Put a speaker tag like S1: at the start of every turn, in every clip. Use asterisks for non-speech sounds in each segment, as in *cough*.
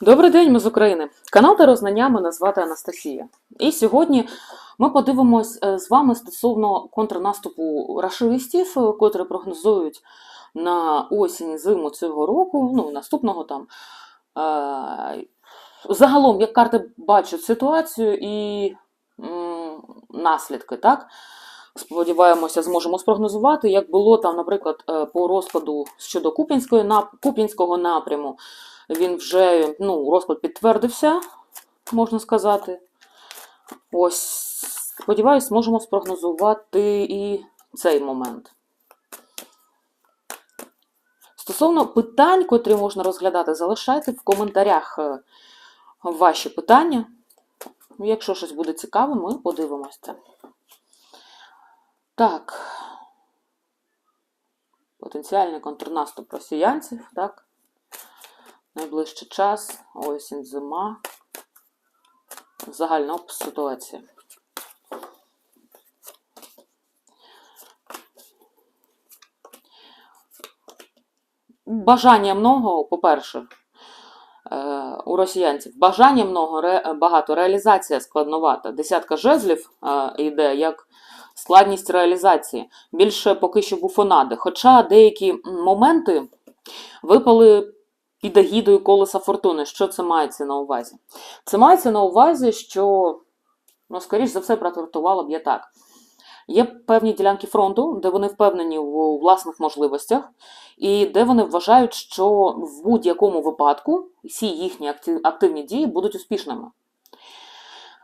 S1: Добрий день, ми з України. Канал Тарознання мене звати Анастасія. І сьогодні ми подивимось е, з вами стосовно контрнаступу рашистів, е, котрі прогнозують на осінь зиму цього року, ну наступного там. Е, Загалом, як карти бачать ситуацію і наслідки, так? Сподіваємося, зможемо спрогнозувати, як було там, наприклад, по розкладу щодо Куп'янської нап- Куп'янського напряму. Він вже ну, розклад підтвердився, можна сказати. Ось, сподіваюсь, зможемо спрогнозувати і цей момент. Стосовно питань, котрі можна розглядати, залишайте в коментарях е, ваші питання. Якщо щось буде цікаве, ми подивимося. Так. Потенціальний контрнаступ росіянців, так? Найближчий час, осінь, зима. Загальна опис ситуації. Бажання много, по-перше, е, у росіянців. Бажання много, багато, реалізація складновата. Десятка жезлів е, йде як складність реалізації. Більше поки що буфонади. Хоча деякі моменти випали під агідою колеса фортуни. Що це мається на увазі? Це мається на увазі, що, ну, скоріш за все, протортувала б я так. Є певні ділянки фронту, де вони впевнені у власних можливостях, і де вони вважають, що в будь-якому випадку всі їхні активні дії будуть успішними.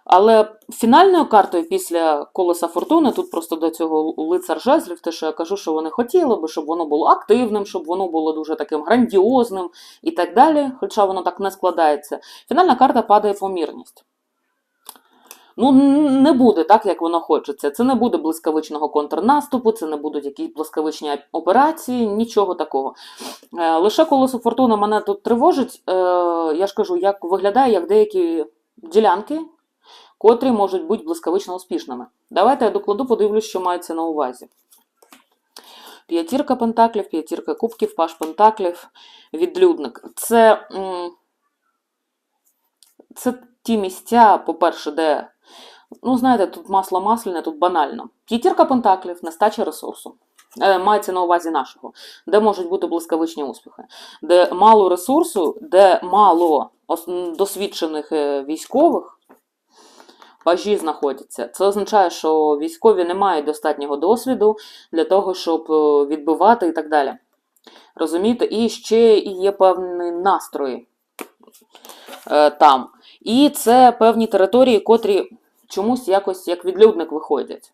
S1: Але фінальною картою після колеса фортуни, тут просто до цього лицар жезлів, те, що я кажу, що вони хотіли би, щоб воно було активним, щоб воно було дуже таким грандіозним і так далі, хоча воно так не складається. Фінальна карта падає помірність. Ну, не буде так, як воно хочеться. Це не буде блискавичного контрнаступу, це не будуть якісь блискавичні операції, нічого такого. Е, Лише колесо фортуни мене тут тривожить. Е, Я ж кажу, як виглядає як деякі ділянки, котрі можуть бути блискавично успішними. Давайте я докладу, подивлюсь, що мається на увазі. П'ятірка пентаклів, п'ятірка кубків, паш пентаклів, відлюдник. Це, це ті місця, по-перше, де, ну, знаєте, тут масло масляне, тут банально. П'ятірка пентаклів, нестача ресурсу. Е, Мається на увазі нашого, де можуть бути блискавичні успіхи, де мало ресурсу, де мало досвідчених е, військових, пажі знаходяться. Це означає, що військові не мають достатнього досвіду для того, щоб е, відбивати і так далі. Розумієте? І ще є певні настрої е, там. І це певні території, котрі чомусь якось як відлюдник виходять.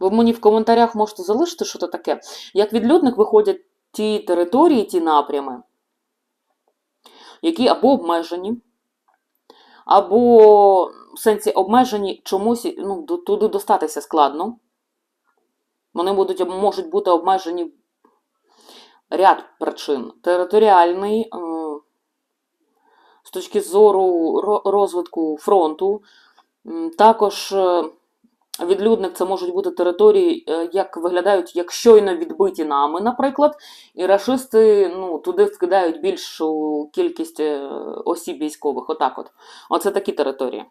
S1: Ви мені в коментарях можете залишити, що це таке. Як відлюдник виходять ті території, ті напрями, які або обмежені, або в сенсі обмежені чомусь ну, туди достатися складно. Вони будуть, можуть бути обмежені ряд причин. Територіальний, е, з точки зору розвитку фронту, також е, відлюдник це можуть бути території, е, як виглядають як щойно відбиті нами, наприклад, і рашисти ну, туди вкидають більшу кількість е, осіб військових. Отак от. Оце такі території.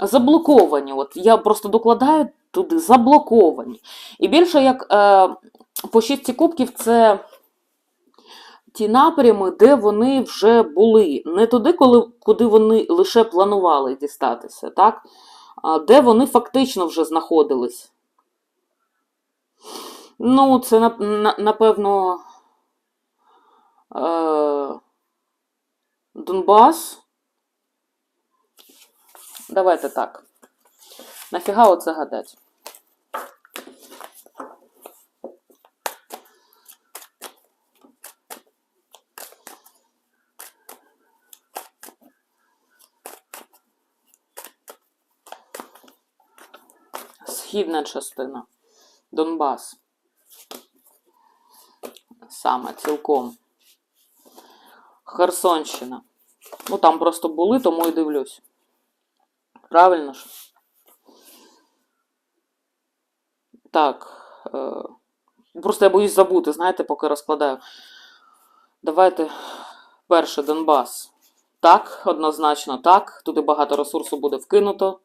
S1: Заблоковані. От я просто докладаю туди заблоковані. І більше як е, по шістці кубків це ті напрями, де вони вже були. Не туди, коли, куди вони лише планували дістатися, так? а де вони фактично вже знаходились. Ну, це нап- на- напевно. Е, Донбас. Давайте так. Нафіга оце гадать? Східна частина. Донбас. Саме цілком. Херсонщина. Ну, там просто були, тому і дивлюсь. Правильно ж? Так. Е, Просто я боюсь забути, знаєте, поки розкладаю. Давайте перше Донбас. Так, однозначно так. Туди багато ресурсу буде вкинуто.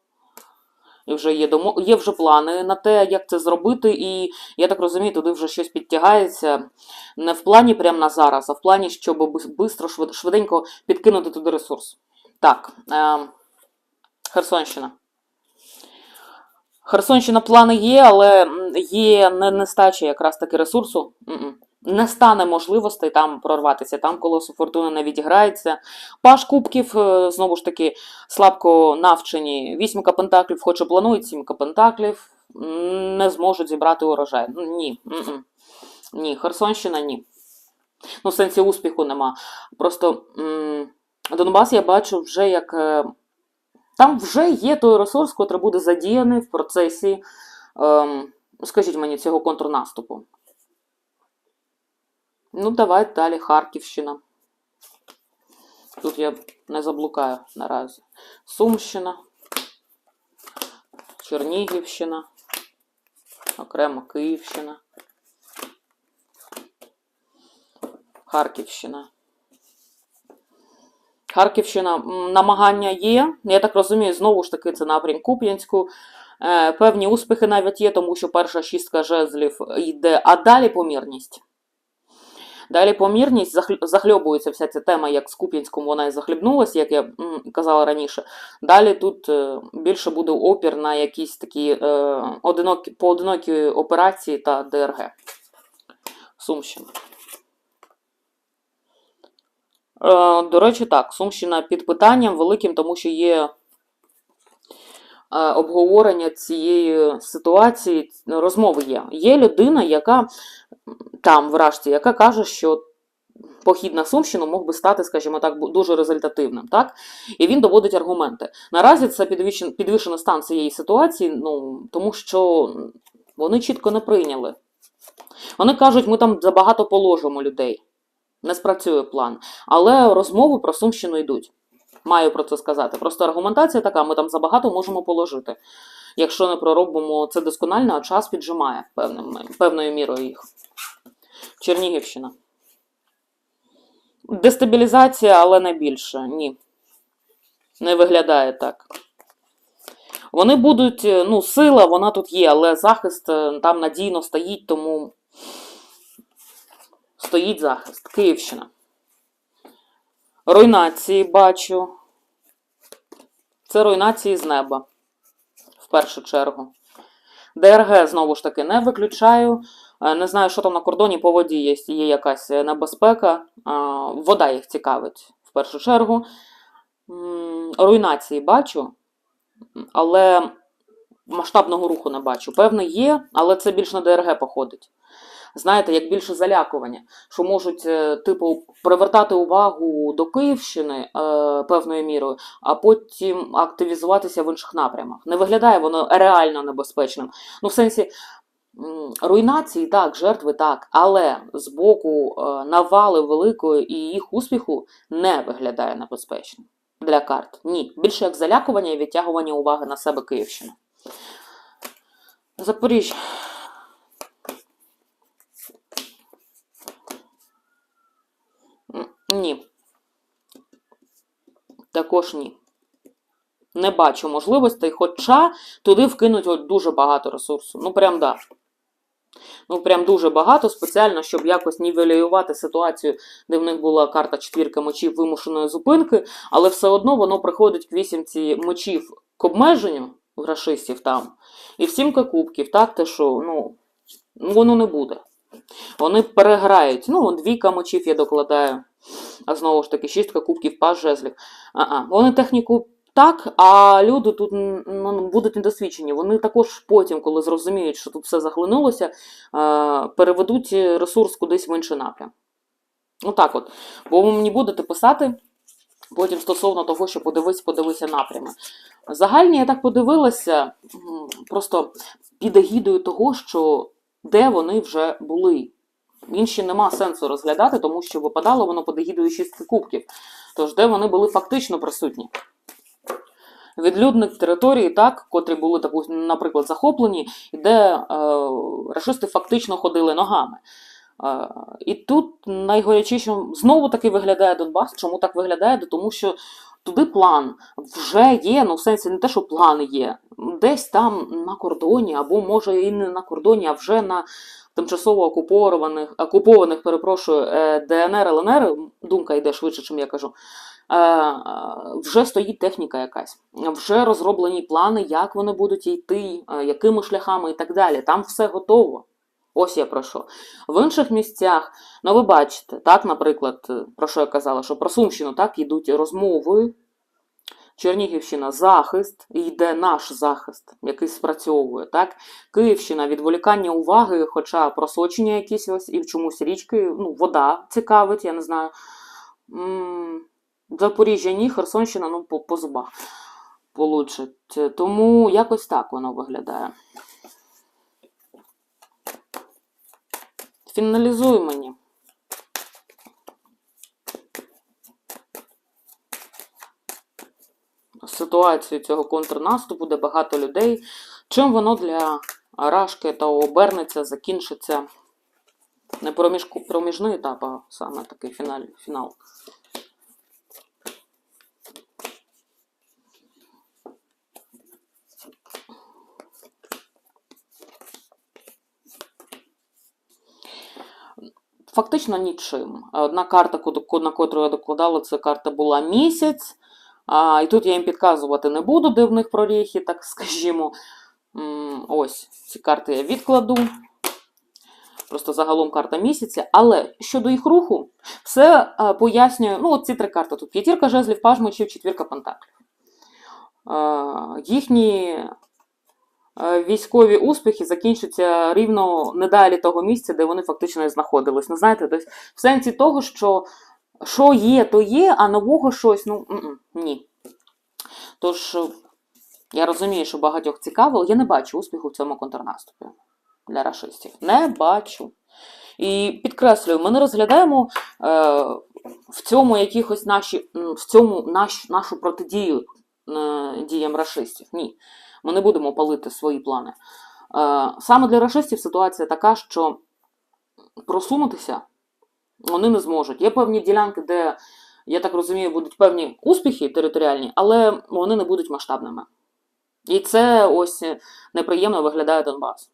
S1: Вже є, домо... є вже плани на те, як це зробити, і я так розумію, туди вже щось підтягається. Не в плані прямо на зараз, а в плані, щоб швидко, швиденько підкинути туди ресурс. Так, е... Херсонщина. Херсонщина плани є, але є не- нестача якраз таки ресурсу. М-м. Не стане можливостей там прорватися. Там колесо фортуни не відіграється. Паш кубків, е, знову ж таки, слабко навчені. Вісімка пентаклів, хоч і планують сімка пентаклів, не зможуть зібрати урожай. Ні. Ні, Херсонщина ні. Ну, в сенсі успіху нема. Просто Донбас я бачу вже як. е, Там вже є той ресурс, який буде задіяний в процесі, ем, скажіть мені, цього контрнаступу. Ну, давай далі Харківщина. Тут я не заблукаю наразі. Сумщина, Чернігівщина, окремо Київщина, Харківщина. Харківщина намагання є. Я так розумію, знову ж таки, це напрям Куп'янську. Е, певні успіхи навіть є, тому що перша шістка жезлів йде, а далі помірність. Далі помірність захльобується вся ця тема, як з Куп'янськом вона і захлібнулася, як я казала раніше. Далі тут е, більше буде опір на якісь такі е, одинокі, поодинокі операції та ДРГ. Сумщина. Е, До речі, так, Сумщина під питанням великим, тому що є обговорення цієї ситуації, розмови є. Є людина, яка там, в яка каже, що похід на Сумщину мог би стати, скажімо так, дуже результативним. Так? І він доводить аргументи. Наразі це підвищен- підвищений стан цієї ситуації, ну, тому що вони чітко не прийняли. Вони кажуть, ми там забагато положимо людей. Не спрацює план. Але розмови про Сумщину йдуть. Маю про це сказати. Просто аргументація така: ми там забагато можемо положити. Якщо не проробимо це досконально, а час піджимає певним, певною мірою їх. Чернігівщина. Дестабілізація, але не більше. Ні. Не виглядає так. Вони будуть, е, ну, сила, вона тут є, але захист е, там надійно стоїть, тому стоїть захист. Київщина. Руйнації бачу. Це руйнації з неба. В першу чергу. ДРГ знову ж таки не виключаю. Е, Не знаю, що там на кордоні по воді є, є якась е, небезпека. Вода їх цікавить в першу чергу. Руйнації бачу, але масштабного руху не бачу. Певне, є, але це більш на ДРГ походить. Знаєте, як більше залякування, що можуть, е, типу, привертати увагу до Київщини е, певною мірою, а потім активізуватися в інших напрямах. Не виглядає воно реально небезпечним. Ну, в сенсі. Руйнації так, жертви так, але з боку е, навали великої і їх успіху не виглядає небезпечним для карт. Ні. Більше як залякування і відтягування уваги на себе Київщина. Запоріжжя. Ні. Також ні. Не бачу можливостей, хоча туди вкинуть от дуже багато ресурсу. Ну, прям да. Ну, прям дуже багато, спеціально, щоб якось нівелювати ситуацію, де в них була карта четвірка мечів вимушеної зупинки, але все одно воно приходить к вісімці мечів к обмеженню грошистів там. І в сімка кубків, так, те, що ну, воно не буде. Вони переграють. Ну, двійка мечів я докладаю. А знову ж таки, шістка кубків, паж жезлів. А-а. Вони техніку так, а люди тут ну, будуть недосвідчені. Вони також потім, коли зрозуміють, що тут все захлинулося, переведуть ресурс кудись в інший напрям. Ну так от. Бо ви мені будете писати потім стосовно того, що подивись, подивися напрями. Загальні я так подивилася, просто під егідою того, що де вони вже були. Інші нема сенсу розглядати, тому що випадало воно під егідою шістки кубків. Тож, де вони були фактично присутні. відлюдних територій, так, котрі були, наприклад, захоплені, де е, рашисти фактично ходили ногами. І тут найгарячішим знову таки виглядає Донбас. Чому так виглядає? Тому що туди план вже є, ну в сенсі не те, що план є, десь там на кордоні, або може і не на кордоні, а вже на тимчасово окупованих, окупованих, перепрошую, е, ДНР, ЛНР, думка йде швидше, чим я кажу. е, е, Вже стоїть техніка якась, вже розроблені плани, як вони будуть йти, якими шляхами і так далі. Там все готово. Ось я про що. В інших місцях, ну ви бачите, так, наприклад, е, про що я казала, що про Сумщину так йдуть розмови. Чернігівщина захист, і йде наш захист, який спрацьовує. Так? Київщина відволікання уваги, хоча просочення якісь ось і в чомусь річки, ну, вода цікавить, я не знаю. Запоріжжя ні, Херсонщина ну, по, по зубах получить. Тому якось так воно виглядає. Фіналізуй мені. Ситуацію цього контрнаступу, де багато людей. Чим воно для Рашки та обернеться, закінчиться не проміжку, проміжний етап, а саме такий фіналь, фінал. Фактично нічим. Одна карта, на котру я докладала, це карта була місяць. А, і тут я їм підказувати не буду, де в них проріхи, так *laughs* скажімо. Ось ці карти я відкладу. Просто загалом карта місяця. Але щодо їх руху, все е, пояснює. Ну, от ці три карти тут: п'ятірка жезлів, паж мечів, четвірка пентаклів. Е, їхні військові успіхи закінчаться рівно не далі того місця, де вони фактично і знаходились. Ну, знаєте, тобто, в сенсі того, що що є, то є, а нового щось, ну ні. Тож, е, я розумію, що багатьох цікаво, але я не бачу успіху в цьому контрнаступі для рашистів. Не бачу. І підкреслюю, ми не розглядаємо е, в цьому якихось наші, в цьому наш, нашу протидію е, діям рашистів. Ні. Ми не будемо палити свої плани. Е, саме для рашистів ситуація така, що просунутися вони не зможуть. Є певні ділянки, де, я так розумію, будуть певні успіхи територіальні, але вони не будуть масштабними. І це ось неприємно виглядає Донбас.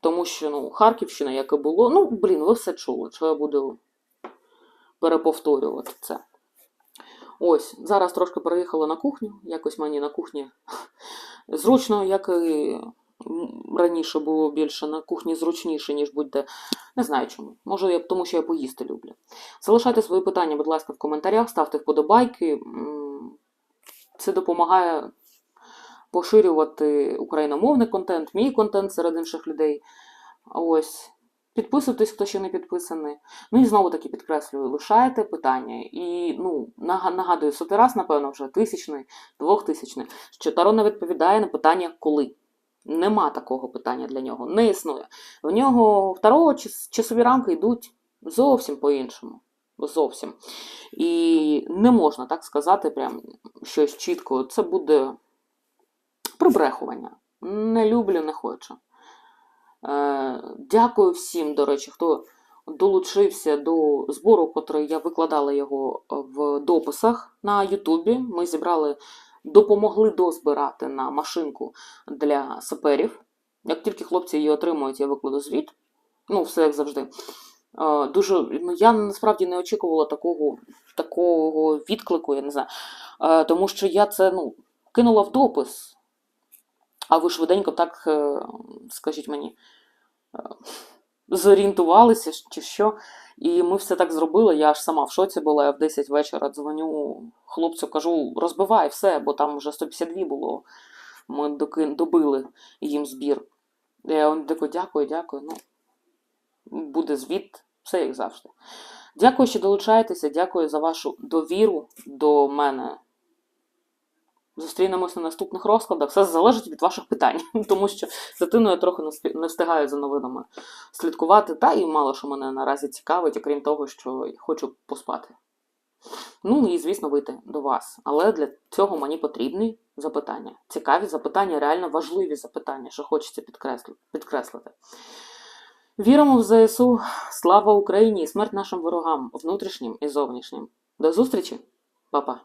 S1: Тому що ну, Харківщина, як і було, ну, блін, ви все чули, що я буду переповторювати це. Ось, зараз трошки переїхала на кухню. Якось мені на кухні *laughs* зручно, як і раніше було більше на кухні зручніше, ніж будь-де. Не знаю чому. Може, я, тому що я поїсти люблю. Залишайте свої питання, будь ласка, в коментарях, ставте вподобайки. Це допомагає поширювати україномовний контент, мій контент серед інших людей. Ось. Підписуйтесь, хто ще не підписаний. Ну і знову таки підкреслюю, лишайте питання. І ну, нагадую, сотий раз, напевно, вже тисячний, двохтисячний, що Таро не відповідає на питання коли. Нема такого питання для нього, не існує. В нього в Таро часові рамки йдуть зовсім по-іншому. Зовсім. І не можна так сказати, прям щось чітко. Це буде прибрехування. Не люблю, не хочу. Е, Дякую всім, до речі, хто долучився до збору, котрий я викладала його в дописах на Ютубі. Ми зібрали, допомогли дозбирати на машинку для саперів. Як тільки хлопці її отримують, я викладу звіт. Ну, все як завжди. Е, Дуже, ну, я насправді не очікувала такого, такого відклику, я не знаю. Е, Тому що я це ну, кинула в допис. А ви швиденько так, е, скажіть мені, е, зорієнтувалися чи що. І ми все так зробили. Я аж сама в шоці була. Я в 10 вечора дзвоню хлопцю, кажу, розбивай все, бо там вже 152 було. Ми добили їм збір. Я тако, дякую, дякую. Ну, буде звіт, все як завжди. Дякую, що долучаєтеся, дякую за вашу довіру до мене. Зустрінемось на наступних розкладах. Все залежить від ваших питань, *laughs* тому що з дитиною я трохи не встигаю за новинами слідкувати. Та і мало що мене наразі цікавить, окрім того, що хочу поспати. Ну і, звісно, вийти до вас. Але для цього мені потрібні запитання. Цікаві запитання, реально важливі запитання, що хочеться підкреслити. Віримо в ЗСУ. Слава Україні і смерть нашим ворогам, внутрішнім і зовнішнім. До зустрічі, Па-па.